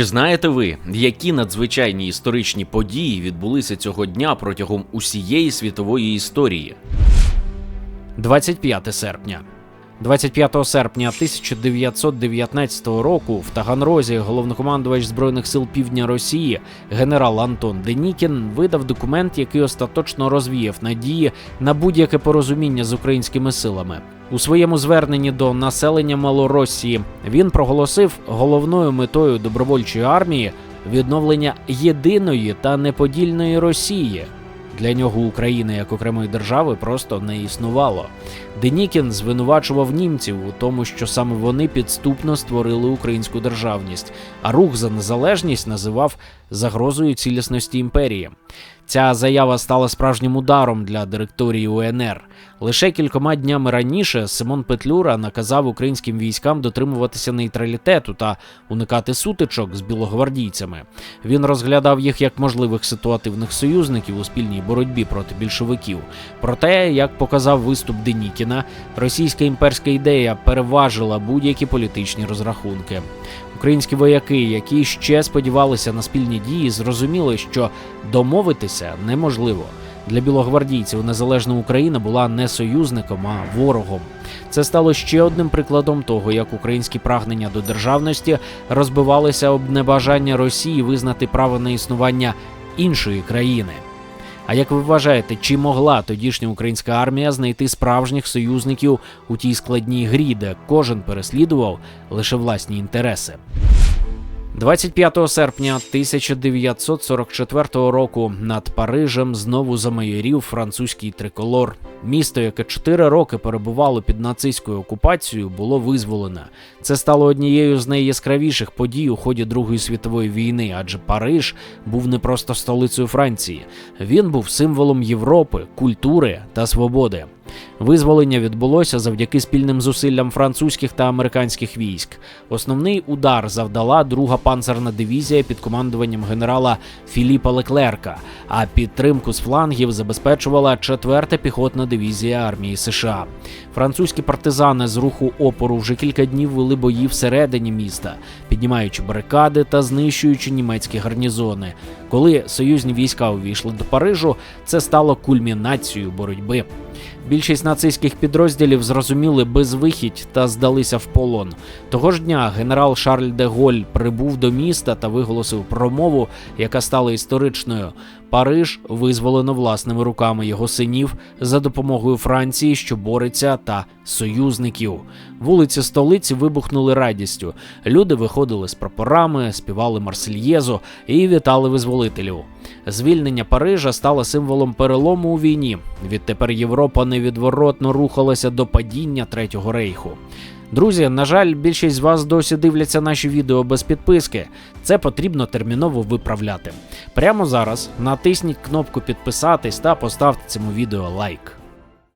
Чи знаєте ви, які надзвичайні історичні події відбулися цього дня протягом усієї світової історії? 25 серпня. 25 серпня 1919 року в Таганрозі головнокомандувач збройних сил Півдня Росії генерал Антон Денікін видав документ, який остаточно розвіяв надії на будь-яке порозуміння з українськими силами. У своєму зверненні до населення Малоросії він проголосив головною метою добровольчої армії відновлення єдиної та неподільної Росії. Для нього України як окремої держави просто не існувало. Денікін звинувачував німців у тому, що саме вони підступно створили українську державність, а рух за незалежність називав загрозою цілісності імперії. Ця заява стала справжнім ударом для директорії УНР. Лише кількома днями раніше Симон Петлюра наказав українським військам дотримуватися нейтралітету та уникати сутичок з білогвардійцями. Він розглядав їх як можливих ситуативних союзників у спільній боротьбі проти більшовиків. Проте, як показав виступ Денікіна, російська імперська ідея переважила будь-які політичні розрахунки. Українські вояки, які ще сподівалися на спільні дії, зрозуміли, що домовитися неможливо. Для білогвардійців незалежна Україна була не союзником, а ворогом. Це стало ще одним прикладом того, як українські прагнення до державності розбивалися об небажання Росії визнати право на існування іншої країни. А як ви вважаєте, чи могла тодішня українська армія знайти справжніх союзників у тій складній грі, де кожен переслідував лише власні інтереси? 25 серпня 1944 року над Парижем знову замайорів французький триколор. Місто, яке чотири роки перебувало під нацистською окупацією, було визволене. Це стало однією з найяскравіших подій у ході Другої світової війни, адже Париж був не просто столицею Франції, він був символом Європи, культури та свободи. Визволення відбулося завдяки спільним зусиллям французьких та американських військ. Основний удар завдала друга панцерна дивізія під командуванням генерала Філіпа Леклерка, а підтримку з флангів забезпечувала четверта піхотна дивізія армії США. Французькі партизани з руху опору вже кілька днів вели бої всередині міста, піднімаючи барикади та знищуючи німецькі гарнізони. Коли союзні війська увійшли до Парижу, це стало кульмінацією боротьби. Більшість нацистських підрозділів зрозуміли безвихідь та здалися в полон. Того ж дня генерал Шарль де Голь прибув до міста та виголосив промову, яка стала історичною. Париж визволено власними руками його синів за допомогою Франції, що бореться, та союзників. Вулиці столиці вибухнули радістю. Люди виходили з прапорами, співали Марсельєзу і вітали визволителів. Звільнення Парижа стало символом перелому у війні. Відтепер Європа невідворотно рухалася до падіння Третього рейху. Друзі, на жаль, більшість з вас досі дивляться наші відео без підписки. Це потрібно терміново виправляти. Прямо зараз натисніть кнопку підписатись та поставте цьому відео лайк.